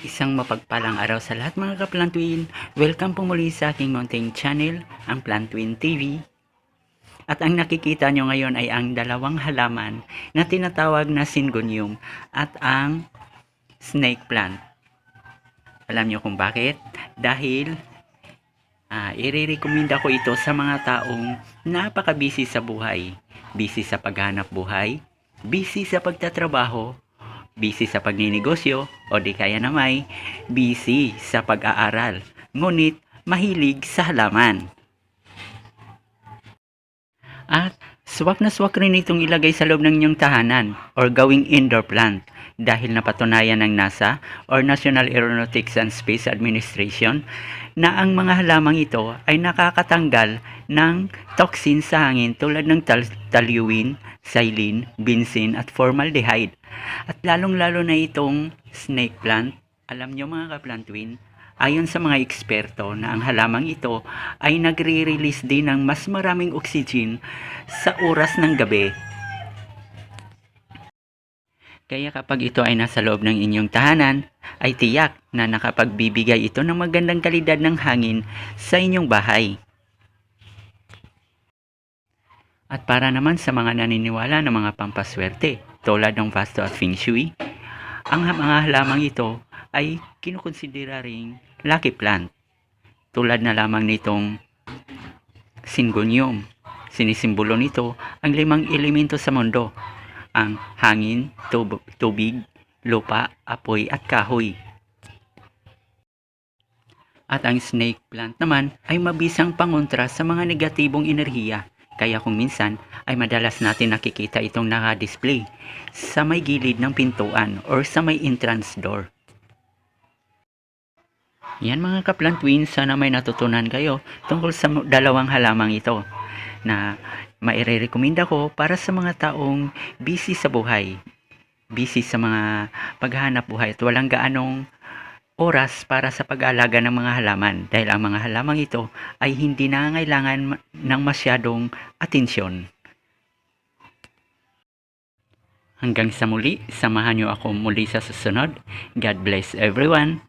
Isang mapagpalang araw sa lahat mga kaplantuin. Welcome po muli sa aking mountain channel, ang Plantuin TV. At ang nakikita nyo ngayon ay ang dalawang halaman na tinatawag na syngonium at ang snake plant. Alam nyo kung bakit? Dahil ah, irerekomenda ko ito sa mga taong napaka-busy sa buhay. Busy sa paghanap buhay, busy sa pagtatrabaho, busy sa pagninegosyo o di kaya namay busy sa pag-aaral. Ngunit mahilig sa halaman. At swak na swak rin itong ilagay sa loob ng inyong tahanan or gawing indoor plant dahil napatunayan ng NASA or National Aeronautics and Space Administration na ang mga halamang ito ay nakakatanggal ng toxin sa hangin tulad ng tal- taluin, xylene, benzene at formaldehyde. At lalong-lalo na itong snake plant, alam nyo mga kaplantuin, ayon sa mga eksperto na ang halamang ito ay nagre-release din ng mas maraming oxygen sa oras ng gabi. Kaya kapag ito ay nasa loob ng inyong tahanan, ay tiyak na nakapagbibigay ito ng magandang kalidad ng hangin sa inyong bahay. At para naman sa mga naniniwala ng mga pampaswerte, tulad ng Vasto at Feng Shui, ang mga halamang ito ay kinukonsidera ring lucky plant. Tulad na lamang nitong Syngonium. Sinisimbolo nito ang limang elemento sa mundo, ang hangin, tub- tubig, lupa, apoy at kahoy. At ang snake plant naman ay mabisang pangontra sa mga negatibong enerhiya. Kaya kung minsan ay madalas natin nakikita itong naka-display sa may gilid ng pintuan or sa may entrance door. Yan mga kaplan twins, sana may natutunan kayo tungkol sa dalawang halamang ito na maire-recommenda ko para sa mga taong busy sa buhay, busy sa mga paghahanap buhay at walang gaanong oras para sa pag-aalaga ng mga halaman dahil ang mga halamang ito ay hindi nangangailangan ng masyadong atensyon. Hanggang sa muli, samahan niyo ako muli sa susunod. God bless everyone.